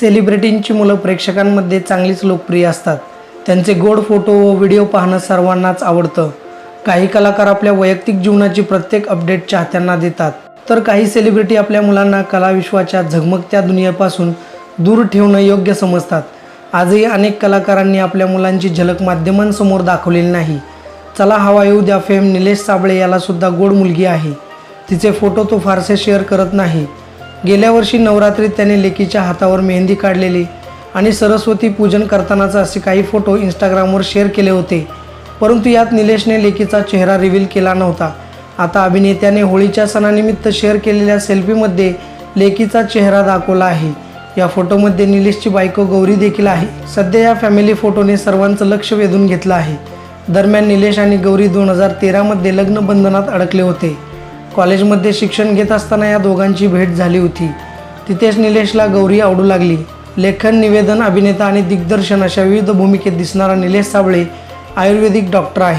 सेलिब्रिटींची मुलं प्रेक्षकांमध्ये चांगलीच लोकप्रिय असतात. त्यांचे गोड फोटो व व्हिडिओ पाहणं सर्वांनाच आवडतं. काही कलाकार आपल्या वैयक्तिक जीवनाची प्रत्येक अपडेट चाहत्यांना देतात. तर काही सेलिब्रिटी आपल्या मुलांना कलाविश्वाच्या झगमगत्या दुनियेपासून दूर ठेवणं योग्य समजतात. आजही अनेक कलाकारांनी आपल्या मुलांची झलक माध्यमांसमोर दाखवलेली नाही. चला हवा येऊ द्या फेम निलेश साबळे यालासुद्धा गोड मुलगी आहे. तिचे फोटो तो फारसे शेअर करत नाही. गेल्या वर्षी नवरात्रीत त्याने लेकीच्या हातावर मेहंदी काढलेली आणि सरस्वती पूजन करतानाचे असे काही फोटो इंस्टाग्रामवर शेअर केले होते. परंतु यात निलेशने लेकीचा चेहरा रिव्हील केला नव्हता. आता अभिनेत्याने होळीच्या सणानिमित्त शेअर केलेल्या सेल्फीमध्ये लेकीचा चेहरा दाखवला आहे. या फोटोमध्ये निलेशची बायको गौरी देखील आहे. सध्या या फॅमिली फोटोने सर्वांचं लक्ष वेधून घेतलं आहे. दरम्यान निलेश आणि गौरी दोन हजार तेरामध्ये लग्न बंधनात अडकले होते. कॉलेजमध्ये शिक्षण घेत असताना या दोघांची भेट झाली होती. तिथेच निलेशला गौरी आवडू लागली. लेखन निवेदन अभिनेता आणि दिग्दर्शन अशा विविध भूमिकेत दिसणारा निलेश साबळे आयुर्वेदिक डॉक्टर आहे.